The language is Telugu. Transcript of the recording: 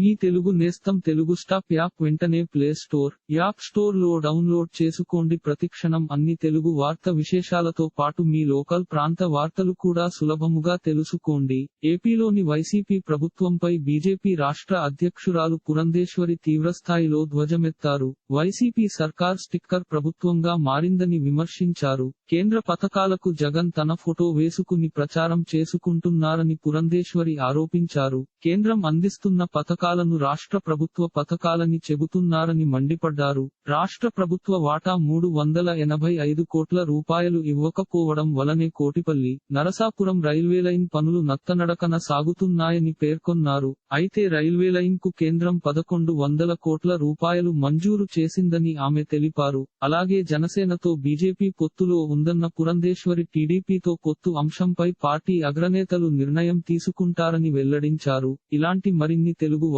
మీ తెలుగు నేస్తం తెలుగు స్టాప్ యాప్ వెంటనే ప్లే స్టోర్ యాప్ స్టోర్లో డౌన్లోడ్ చేసుకోండి. ప్రతిక్షణం అన్ని తెలుగు వార్త విశేషాలతో పాటు మీ లోకల్ ప్రాంత వార్తలు కూడా సులభముగా తెలుసుకోండి. ఏపీలోని వైసీపీ ప్రభుత్వంపై బీజేపీ రాష్ట్ర అధ్యక్షురాలు పురంధేశ్వరి తీవ్రస్థాయిలో ధ్వజమెత్తారు. వైసీపీ సర్కార్ స్టిక్కర్ ప్రభుత్వంగా మారిందని విమర్శించారు. కేంద్ర పథకాలకు జగన్ తన ఫోటో వేసుకుని ప్రచారం చేసుకుంటున్నారని పురంధేశ్వరి ఆరోపించారు. కేంద్రం అందిస్తున్న పథకాలను రాష్ట్ర ప్రభుత్వ పథకాలని చెబుతున్నారని మండిపడ్డారు. రాష్ట్ర ప్రభుత్వ వాటా మూడు వందల ఎనభై ఐదు కోట్ల రూపాయలు ఇవ్వకపోవడం వలనే కోటిపల్లి నరసాపురం రైల్వే లైన్ పనులు నత్తనడకన సాగుతున్నాయని పేర్కొన్నారు. అయితే రైల్వే లైన్కు కేంద్రం పదకొండు వందల కోట్ల రూపాయలు మంజూరు చేసిందని ఆమె తెలిపారు. అలాగే జనసేనతో బీజేపీ పొత్తులో ఉందన్న పురంధేశ్వరి టీడీపీతో పొత్తు అంశంపై పార్టీ అగ్రనేతలు నిర్ణయం తీసుకుంటారని వెల్లడించారు. ఇలాంటి మరిన్ని తెలుగు